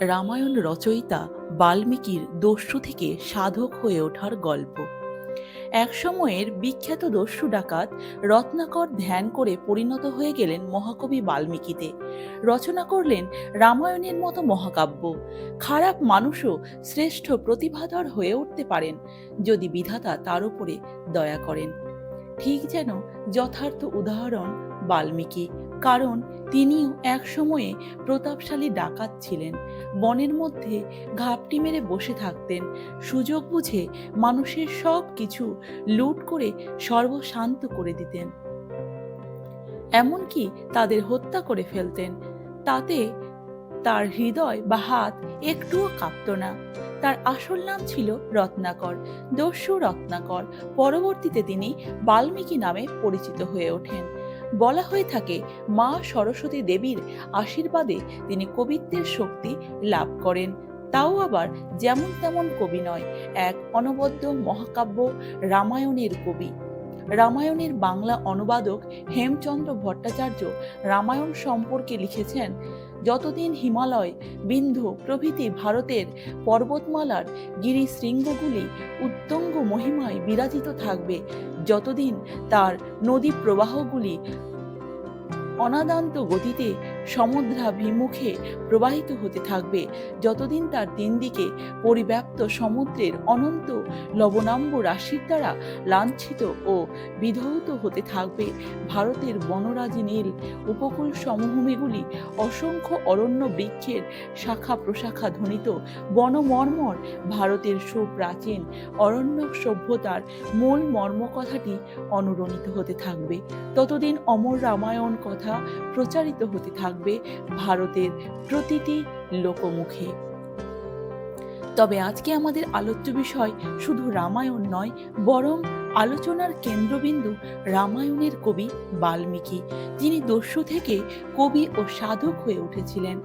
রামায়ণ রচয়িতা বাল্মীকির দস্যু থেকে সাধক হয়ে ওঠার গল্প। এক সময়ের বিখ্যাত দস্যু ডাকাত রত্নাকর ধ্যান করে পরিণত হয়ে গেলেন মহাকবি বাল্মীকিতে। রচনা করলেন রামায়ণের মতো মহাকাব্য। খারাপ মানুষও শ্রেষ্ঠ প্রতিভাধর হয়ে উঠতে পারেন, যদি বিধাতা তার উপরে দয়া করেন। ঠিক যেন যথার্থ উদাহরণ বাল্মীকি। কারণ তিনিও এক সময়ে প্রতাপশালী ডাকাত ছিলেন। বনের মধ্যে ঘাপটি মেরে বসে থাকতেন। সুযোগ বুঝে মানুষের সব কিছু লুট করে সর্বশান্ত করে দিতেন। এমনকি তাদের হত্যা করে ফেলতেন। তাতে তার হৃদয় বা হাত একটুও কাঁপত না। তার আসল নাম ছিল রত্নাকর। দস্যু রত্নাকর। পরবর্তীতে তিনি বাল্মীকি নামে পরিচিত হয়ে ওঠেন। বলা হয়ে থাকে, মা সরস্বতী দেবীর আশীর্বাদে তিনি কবিত্বের শক্তি লাভ করেন। তাও আবার যেমন তেমন কবি নয়, এক অনবদ্য মহাকাব্য রামায়ণের কবি। রামায়ণের বাংলা অনুবাদক হেমচন্দ্র ভট্টাচার্য রামায়ণ সম্পর্কে লিখেছেন যতদিন হিমালয় বিন্ধু প্রভৃতি ভারতের পর্বতমালার গিরি শৃঙ্গগুলি উত্তঙ্গ মহিমায় বিরাজিত থাকবে, যতদিন তার নদী প্রবাহগুলি অনাদান্ত গতিতে সমুদ্রাভিমুখে প্রবাহিত হতে থাকবে। যতদিন তার তিন দিকে পরিব্যাপ্ত সমুদ্রের অনন্ত লবণাম্ব রাশির দ্বারা লাঞ্ছিত ও বিধৌত হতে থাকবে, ভারতের বনরাজি নীল উপকূল সমভূমিগুলি অসংখ্য অরণ্য বৃক্ষের শাখা প্রশাখা ধ্বনিত বনমর্মর ভারতের সুপ্রাচীন অরণ্য সভ্যতার মূল মর্মকথাটি অনুরণিত হতে থাকবে। ততদিন অমর রামায়ণ কথা প্রচারিত হতে থাকবে ভারতের প্রতিটি লোকমুখে। তবে আজকে আমাদের আলোচ্য বিষয় শুধু রামায়ণ নয়, বরং আলোচনার কেন্দ্রবিন্দু রামায়ণের কবি বাল্মীকি, যিনি দস্যু থেকে কবি ও সাধক হয়ে উঠেছিলেন।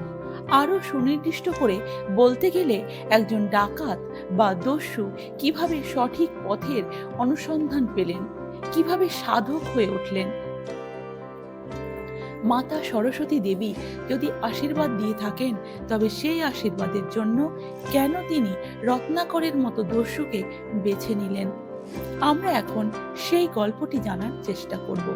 আরও সুনির্দিষ্ট করে বলতে গেলে একজন ডাকাত বা দস্যু কীভাবে সঠিক পথের অনুসন্ধান পেলেন, কীভাবে সাধক হয়ে উঠলেন মাতা সরস্বতী দেবী যদি আশীর্বাদ দিয়ে থাকেন, তবে সেই আশীর্বাদের জন্য কেন তিনি রত্নাকরের মতো দস্যুকে বেছে নিলেন? আমরা এখন সেই গল্পটি জানার চেষ্টা করব।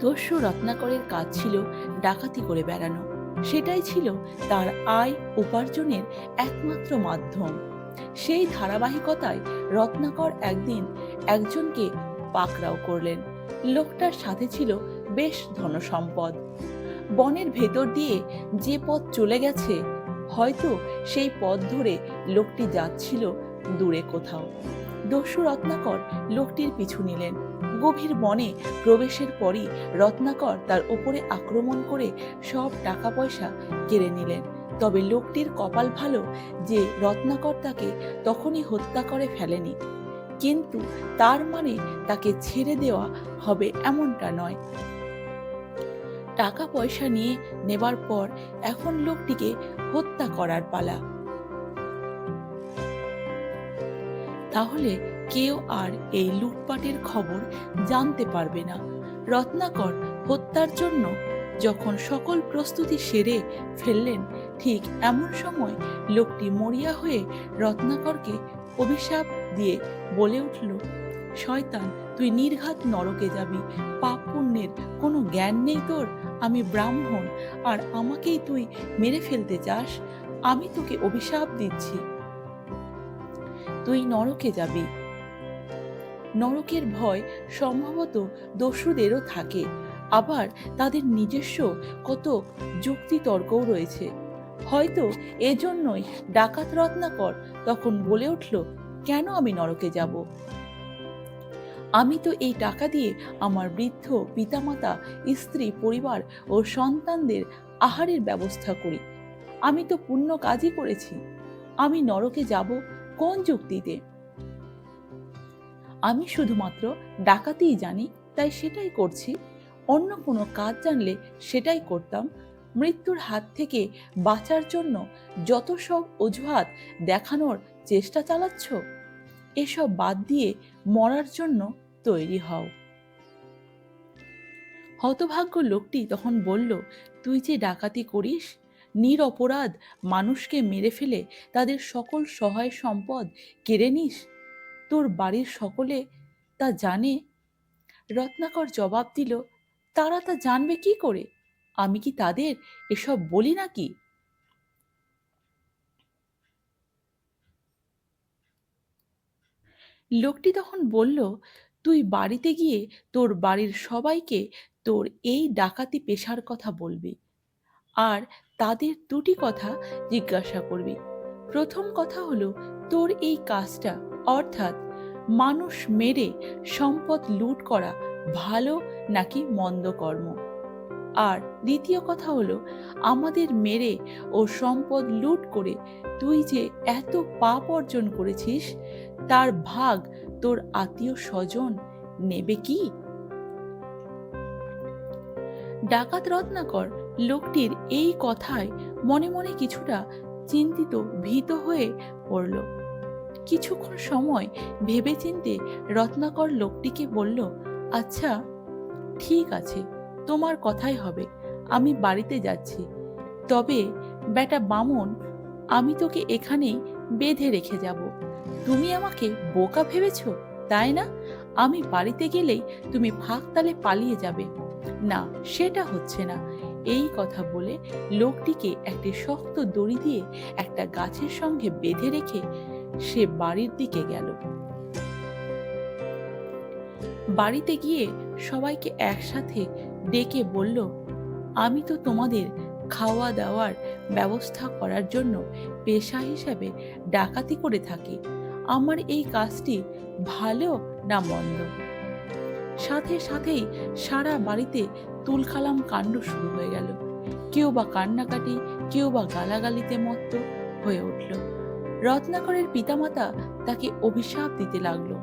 দস্যু রত্নাকরের কাজ ছিল ডাকাতি করে বেড়ানো। সেটাই ছিল তার আয় উপার্জনের একমাত্র মাধ্যম। সেই ধারাবাহিকতায় রত্নাকর একদিন একজনকে পাকড়াও করলেন। লোকটার সাথে ছিল বেশ ধনসম্পদ। বনের ভেতর দিয়ে যে পথ চলে গেছে, হয়তো সেই পথ ধরে লোকটি যাচ্ছিল দূরে কোথাও। দস্যু রত্নাকর লোকটির পিছু নিলেন। গভীর বনে প্রবেশের পরই রত্নাকর তার উপরে আক্রমণ করে সব টাকা পয়সা কেড়ে নিলেন। তবে লোকটির কপাল ভালো যে রত্নাকর তাকে তখনই হত্যা করে ফেলেনি। কিন্তু তার মানে তাকে ছেড়ে দেওয়া হবে এমনটা নয়। টাকা পয়সা নিয়ে নেবার পর এখন লোকটিকে হত্যা করার পালা। তাহলে কেউ আর এই লুটপাটের খবর জানতে পারবে না। রত্নাকর হত্যার জন্য যখন সকল প্রস্তুতি সেরে ফেললেন, ঠিক এমন সময় লোকটি মরিয়া হয়ে রত্নাকরকে অভিশাপ দিয়ে বলে উঠল, শয়তান, তুই নির্ঘাত নরকে যাবি। পাপ পুণ্যের কোনো জ্ঞান নেই তোর। আমি ব্রাহ্মণ, আর আমাকেই তুই মেরে ফেলতে চাস। আমি তোকে অভিশাপ দিচ্ছি। তুই নরকে যাবি। নরকের ভয় সম্ভবত দস্যুদেরও থাকে। আবার তাদের নিজস্ব কত যুক্তিতর্কও রয়েছে। হয়তো এজন্যই ডাকাত রত্নাকর তখন বলে উঠল কেন আমি নরকে যাব? আমি তো এই টাকা দিয়ে আমার বৃদ্ধ, পিতামাতা, স্ত্রী, পরিবার ও সন্তানদের আহারের ব্যবস্থা করি। আমি তো পুণ্য কাজই করেছি। আমি নরকে যাব কোন যুক্তিতে? আমি শুধুমাত্র ডাকাতিই জানি, তাই সেটাই করছি। অন্য কোনো কাজ জানলে সেটাই করতাম। মৃত্যুর হাত থেকে বাঁচার জন্য যত সব অজুহাত দেখানোর চেষ্টা চালাচ্ছ? এসব বাদ দিয়ে মরার জন্য তৈরি হও। হতভাগ্য লোকটি তখন বলল, তুই যে ডাকাতি করিস, নিরপরাধ মানুষকে মেরে ফেলে তাদের সকল সহায় সম্পদ কেড়ে নিস? তোর বাড়ির সকলে তা জানে? রত্নাকর জবাব দিল, তারা তা জানবে কি করে? আমি কি তাদের এসব বলি নাকি? লোকটি তখন বলল, তুই বাড়িতে গিয়ে তোর বাড়ির সবাইকে তোর এই ডাকাতি পেশার কথা বলবি আর তাদের দুটি কথা জিজ্ঞাসা করবি। প্রথম কথা হলো, তোর এই কাজটা, অর্থাৎ মানুষ মেরে সম্পদ লুট করা ভালো নাকি মন্দ কর্ম? আর দ্বিতীয় কথা হলো, আমাদের মেরে ও সম্পদ লুট করে তুই যে এত পাপ অর্জন করেছিস তার ভাগ তোর আত্মীয় স্বজন নেবে কি? ডাকাত রত্নাকর লোকটির এই কথায় মনে মনে কিছুটা চিন্তিত ভীত হয়ে পড়ল। কিছুক্ষণ সময় ভেবেচিন্তে রত্নাকর লোকটিকে বলল আচ্ছা ঠিক আছে, তোমার কথাই হবে, আমি বাড়িতে যাচ্ছি। তবে বেটা বামন, আমি তোকে এখানেই বেঁধে রেখে যাব। তুমি আমাকে বোকা ভেবেছ, তাই না? আমি বাড়িতে গেলেই তুমি ফাঁক তালে পালিয়ে যাবে। না, সেটা হচ্ছে না। এই কথা বলে লোকটিকে একটি শক্ত দড়ি দিয়ে একটা গাছের সঙ্গে বেঁধে রেখে সে বাড়ির দিকে গেল। বাড়িতে গিয়ে সবাইকে একসাথে ডেকে বলল, আমি তো তোমাদের খাওয়া দাওয়ার ব্যবস্থা করার জন্য পেশা হিসাবে ডাকাতি করে থাকি। আমার এই কাজটি ভালো না মন্দ? সাথে সাথেই সারা বাড়িতে তুলখালাম কাণ্ড শুরু হয়ে গেল। কেউ বা কান্নাকাটি, কেউ বা গালাগালিতে মত্ত হয়ে উঠল। রত্নাকরের পিতামাতা তাকে অভিশাপ দিতে লাগল।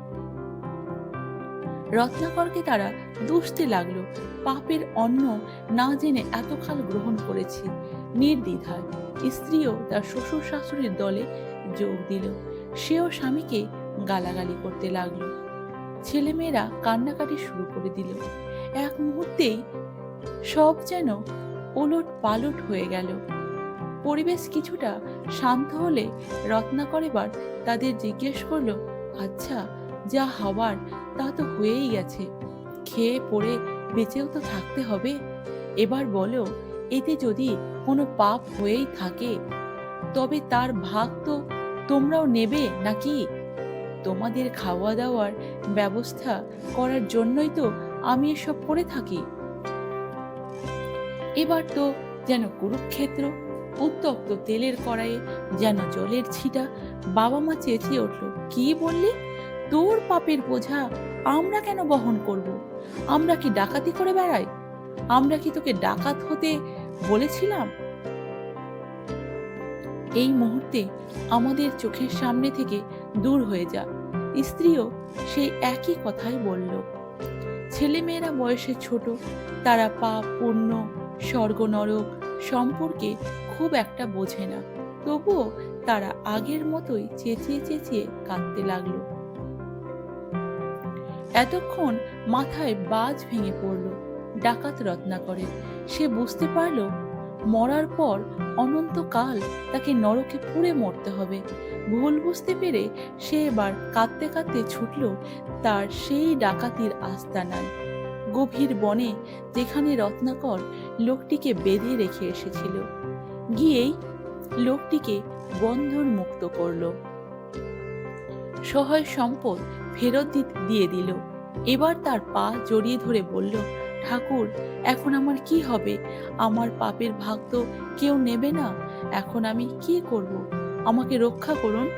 রত্নাকরকে তারা দুষতে লাগল। পাপের অন্ন না জেনে এতকাল গ্রহণ করেছি। নির্দ্বিধায় স্ত্রীও তার শ্বশুর শাশুড়ির দলে যোগ দিল। সেও স্বামীকে গালাগালি করতে লাগল। ছেলেমেয়েরা কান্নাকাটি শুরু করে দিল। এক মুহূর্তেই সব যেন ওলট পালট হয়ে গেল। পরিবেশ কিছুটা শান্ত হলে রত্নাকর এবার তাদের জিজ্ঞেস করল আচ্ছা যা হবার তা তো হয়েই গেছে। খেয়ে পড়ে বেঁচেও তো থাকতে হবে। এবার বলো, এতে যদি কোনো পাপ হয়েই থাকে, তবে তার ভাগ তো তোমরাও নেবে নাকি? তোমাদের খাওয়া দাওয়ার ব্যবস্থা করার জন্যই তো আমি এসব করে থাকি। এবার তো যেন কুরুক্ষেত্র, উত্তপ্ত তেলের কড়াইয়ে যেন জলের ছিটা বাবা মা চেঁচিয়ে উঠল, কি বললি? তোর পাপের বোঝা আমরা কেন বহন করব? আমরা কি ডাকাতি করে বেড়াই? আমরা কি তোকে ডাকাত হতে বলেছিলাম? এই মুহূর্তে আমাদের চোখের সামনে থেকে দূর হয়ে যা। স্ত্রীও সেই একই কথাই বলল। ছেলেমেয়েরা বয়সে ছোট, তারা পাপ, পুণ্য, স্বর্গ, নরক সম্পর্কে খুব একটা বোঝে না। তবুও তারা আগের মতোই চেঁচিয়ে চেঁচিয়ে কাঁদতে লাগল। এতক্ষণ মাথায় বাজ ভেঙে পড়ল। ডাকাত রত্নাকরের সে বুঝতে পারল মরার পর অনন্তকাল তাকে নরকে পুড়ে মরতে হবে। ভুল বুঝতে পেরে সে এবার কাঁদতে কাঁদতে ছুটল তার সেই ডাকাতির আস্তানায়। গভীর বনে যেখানে রত্নাকর লোকটিকে বেঁধে রেখে এসেছিল। গিয়েই লোকটিকে বন্ধন মুক্ত করল। সহায় সম্পদ ফেরত দিয়ে দিল। এবার তার পা জড়িয়ে ধরে বলল ঠাকুর, এখন আমার কি হবে? আমার পাপের ভাগ তো কেউ নেবে না। এখন আমি কি করব? আমাকে রক্ষা করুন।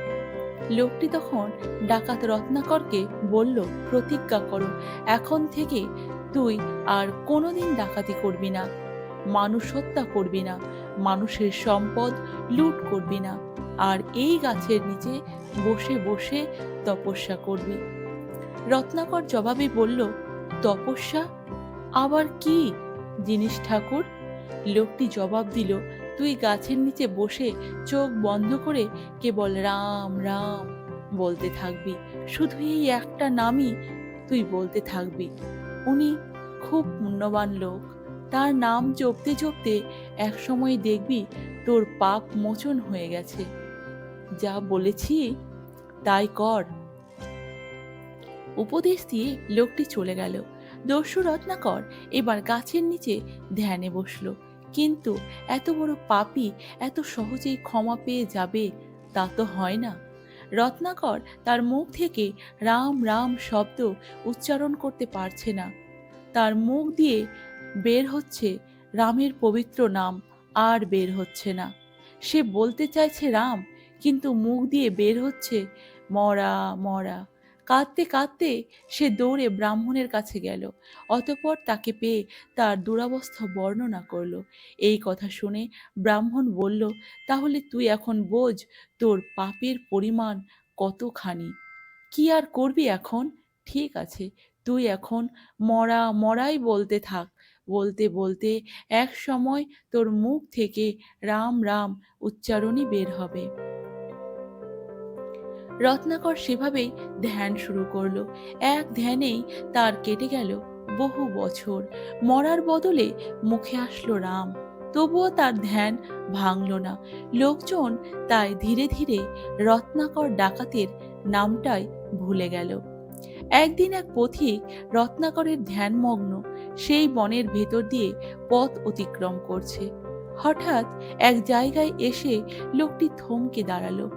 লোকটি তখন ডাকাত রত্নাকরকে বলল, প্রতিজ্ঞা করো। এখন থেকে তুই আর কোনোদিন ডাকাতি করবি না। মানুষ হত্যা করবি না। মানুষের সম্পদ লুট করবি না। আর এই গাছের নিচে বসে বসে তপস্যা করবি। রত্নাকর জবাবে বলল, তপস্যা আবার কি? জিনিস ঠাকুর? লোকটি জবাব দিল, তুই গাছের নিচে বসে চোখ বন্ধ করে কেবল রাম রাম বলতে থাকবি। শুধু এই একটা নামই তুই বলতে থাকবি। উনি খুব পুণ্যবান লোক। তার নাম জপতে জপতে এক সময় দেখবি তোর পাপ মোচন হয়ে গেছে। যা বলেছি তাই কর। উপদেশ দিয়ে লোকটি চলে গেল। দস্যু রত্নাকর এবার গাছের নিচে ধ্যানে বসল। কিন্তু এত বড় পাপি এত সহজেই ক্ষমা পেয়ে যাবে তা তো হয় না। রত্নাকর তার মুখ থেকে রাম রাম শব্দ উচ্চারণ করতে পারছে না। তার মুখ দিয়ে বের হচ্ছে রামের পবিত্র নাম, আর বের হচ্ছে না। সে বলতে চাইছে রাম, কিন্তু মুখ দিয়ে বের হচ্ছে মরা মরা কাঁদতে কাঁদতে সে দৌড়ে ব্রাহ্মণের কাছে গেল। অতপর তাকে পেয়ে তার দুরাবস্থা বর্ণনা করল। এই কথা শুনে ব্রাহ্মণ বলল, তাহলে তুই এখন বোঝ তোর পাপের পরিমাণ কতখানি? কি আর করবি এখন? ঠিক আছে, তুই এখন মরা মরাই বলতে থাক। বলতে বলতে এক সময় তোর মুখ থেকে রাম রাম উচ্চারণই বের হবে। রত্নাকর সেভাবেই ধ্যান শুরু করল। এক ধ্যানেই তার কেটে গেল বহু বছর। মরার বদলে মুখে আসলো রাম। তবুও তার ধ্যান ভাঙল না। লোকজন তাই ধীরে ধীরে রত্নাকর ডাকাতের নামটাই ভুলে গেল। একদিন এক পথিক রত্নাকরের ধ্যানমগ্ন সেই বনের ভেতর দিয়ে পথ অতিক্রম করছে। হঠাৎ এক জায়গায় এসে লোকটি থমকে দাঁড়াল।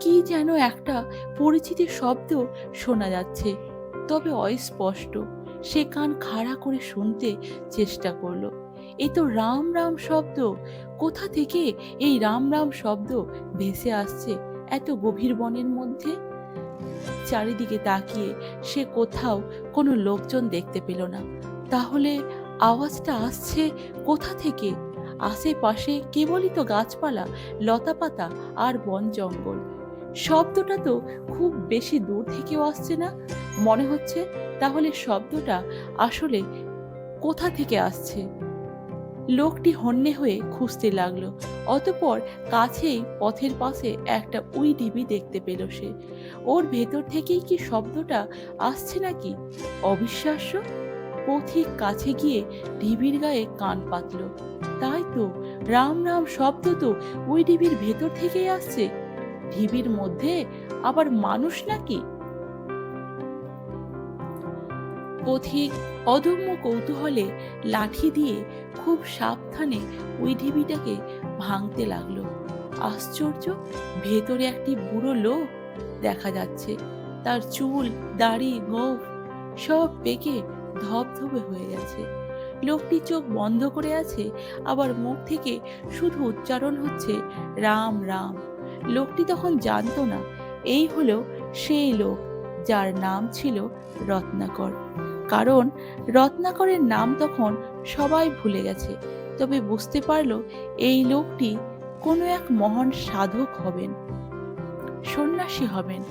কি যেন একটা পরিচিত শব্দ শোনা যাচ্ছে। তবে অস্পষ্ট। সে কান খাড়া করে শুনতে চেষ্টা করল। এ তো রাম রাম শব্দ। কোথা থেকে এই রাম রাম শব্দ ভেসে আসছে এত গভীর বনের মধ্যে? চারিদিকে তাকিয়ে সে কোথাও কোনো লোকজন দেখতে পেল না। তাহলে আওয়াজটা আসছে কোথা থেকে? আশেপাশে কেবলই তো গাছপালা, লতাপাতা আর বন জঙ্গল। শব্দটা তো খুব বেশি দূর থেকেও আসছে না। মনে হচ্ছে তাহলে শব্দটা আসলে কোথা থেকে আসছে? লোকটি হন্যে হয়ে খুঁজতে লাগল, অতপর কাছেই পথের পাশে একটা উই ডিবি দেখতে পেল সে। ওর ভেতর থেকেই কি শব্দটা আসছে নাকি? অবিশ্বাস্য। পথিক কাছে গিয়ে ঢিবির গায়ে কান পাতল। তাই তো, রাম রাম শব্দ তো ওই ডিবির ভেতর থেকেই আসছে। ঢিবির মধ্যে আবার মানুষ নাকি? পথিক অদম্য কৌতূহলে লাঠি দিয়ে খুব সাবধানে ওই ঢিবিটাকে ভাঙতে লাগল। আশ্চর্য, ভেতরে একটি বুড়ো লোক দেখা যাচ্ছে। তার চুল, দাড়ি গোফ সব পেকে ধবধবে হয়ে গেছে। লোকটি চোখ বন্ধ করে আছে, আবার মুখ থেকে শুধু উচ্চারণ হচ্ছে, রাম রাম। লোকটি তখন জানতো না। এই হলো সেই লোক যার নাম ছিল রত্নাকর। কারণ রত্নাকরের নাম তখন সবাই ভুলে গেছে। তবে বুঝতে পারল এই লোকটি কোনো এক মহান সাধক হবেন, সন্ন্যাসী হবেন।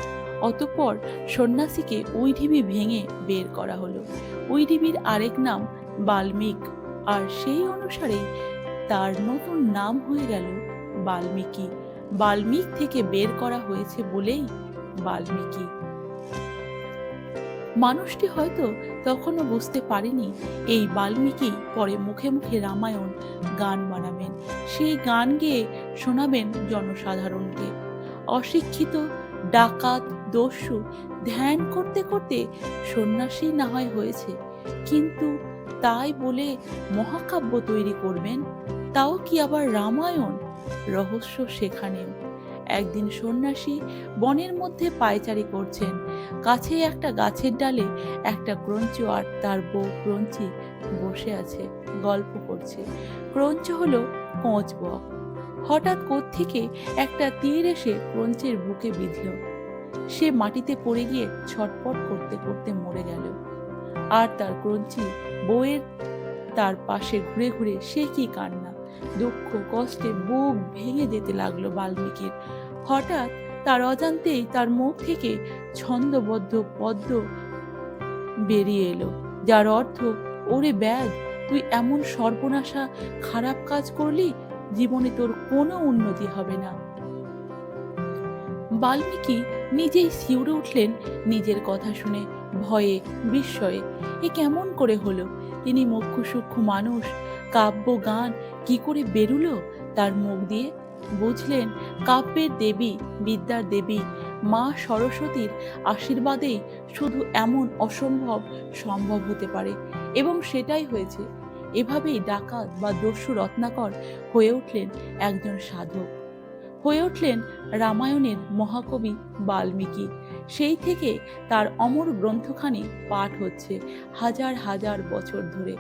অতঃপর সন্ন্যাসীকে ওই ঢিবি ভেঙে বের করা হলো। ওই ঢিবির আরেক নাম বাল্মীক। আর সেই অনুসারেই তার নতুন নাম হয়ে গেল বাল্মীকি। বাল্মীক থেকে বের করা হয়েছে বলেই বাল্মীকি। মানুষটি হয়তো তখনও বুঝতে পারেনি, এই বাল্মীকি পরে মুখে মুখে রামায়ণ গান বানাবেন। সেই গান গেয়ে শোনাবেন জনসাধারণকে। অশিক্ষিত, ডাকাত, দস্যু ধ্যান করতে করতে সন্ন্যাসী না হয় হয়েছে। কিন্তু তাই বলে মহাকাব্য তৈরি করবেন, তাও কি আবার রামায়ণ? রহস্য সেখানেও একদিন সন্ন্যাসী বনের মধ্যে পায়চারি করছেন। কাছে একটা গাছের ডালে একটা ক্রঞ্চ আর তার বউ ক্রঞ্চি বসে আছে, গল্প করছে। ক্রঞ্চ হলো কোঁচ বক হঠাৎ থেকে একটা তীর এসে ক্রঞ্চের বুকে বিঁধল। সে মাটিতে পড়ে গিয়ে ছটপট করতে করতে মরে গেল। আর তার ক্রঞ্চি বউয়ের তার পাশে ঘুরে ঘুরে সে কি কান্না? দুঃখ, কষ্টে বুক ভেঙে যেতে লাগল বাল্মীকির। হঠাৎ তার অজান্তেই তার মুখ থেকে ছন্দবদ্ধ পদ্ম বেরিয়ে এলো, যার অর্থ, ওরে ব্যাগ, তুই এমন সর্বনাশা, খারাপ কাজ করলি, জীবনে তোর কোনো উন্নতি হবে না। বাল্মীকি নিজেই শিউরে উঠলেন নিজের কথা শুনে, ভয়ে, বিস্ময়ে। এ কেমন করে হলো? তিনি মুখ্য সূক্ষ্ম মানুষ কাব্য গান কি করে বেরুলো? তার মুখ দিয়ে বুঝলেন কাব্যের দেবী, বিদ্যার দেবী, মা সরস্বতীর আশীর্বাদেই শুধু এমন অসম্ভব সম্ভব হতে পারে এবং সেটাই হয়েছে। এভাবেই ডাকাত বা দস্যু রত্নাকর হয়ে উঠলেন একজন সাধক। হয়ে উঠলেন রামায়ণের মহাকবি বাল্মীকি। সেই থেকে তার অমর গ্রন্থখানি পাঠ হচ্ছে হাজার হাজার বছর ধরে।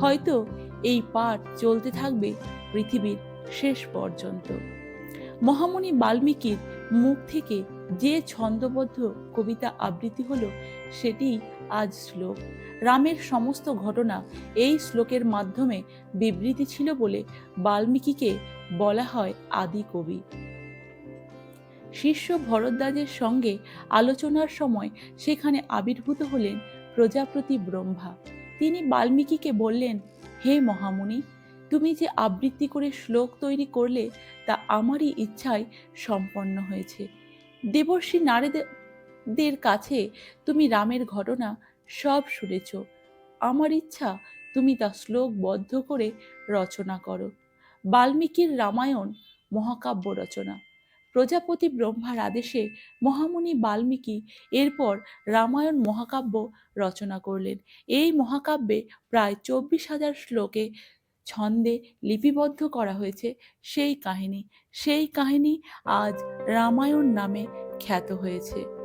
হয়তো এই পাঠ চলতে থাকবে পৃথিবীর শেষ পর্যন্ত। মহামণি বাল্মীকির মুখ থেকে যে ছন্দবদ্ধ কবিতা আবৃত্তি হলো, সেটি আজ শ্লোক। রামের সমস্ত ঘটনা এই শ্লোকের মাধ্যমে বিবৃতি ছিল বলে বাল্মীকিকে বলা হয় আদি কবি। শিষ্য ভরদ্বাজের সঙ্গে আলোচনার সময় সেখানে আবির্ভূত হলেন প্রজাপতি ব্রহ্মা। তিনি বাল্মীকিকে বললেন, হে মহামুনি, তুমি যে আবৃত্তি করে শ্লোক তৈরি করলে, তা আমারই ইচ্ছায় সম্পন্ন হয়েছে। দেবর্ষী নারীদের কাছে তুমি রামের ঘটনা সব শুনেছ। আমার ইচ্ছা, তুমি তা শ্লোকবদ্ধ করে রচনা করো। বাল্মীকির রামায়ণ মহাকাব্য রচনা। প্রজাপতি ব্রহ্মার আদেশে মহামুনি বাল্মীকি এরপর রামায়ণ মহাকাব্য রচনা করলেন। এই মহাকাব্যে প্রায় চব্বিশ হাজার শ্লোকে ছন্দে লিপিবদ্ধ করা হয়েছে সেই কাহিনী। সেই কাহিনী আজ রামায়ণ নামে খ্যাত হয়েছে।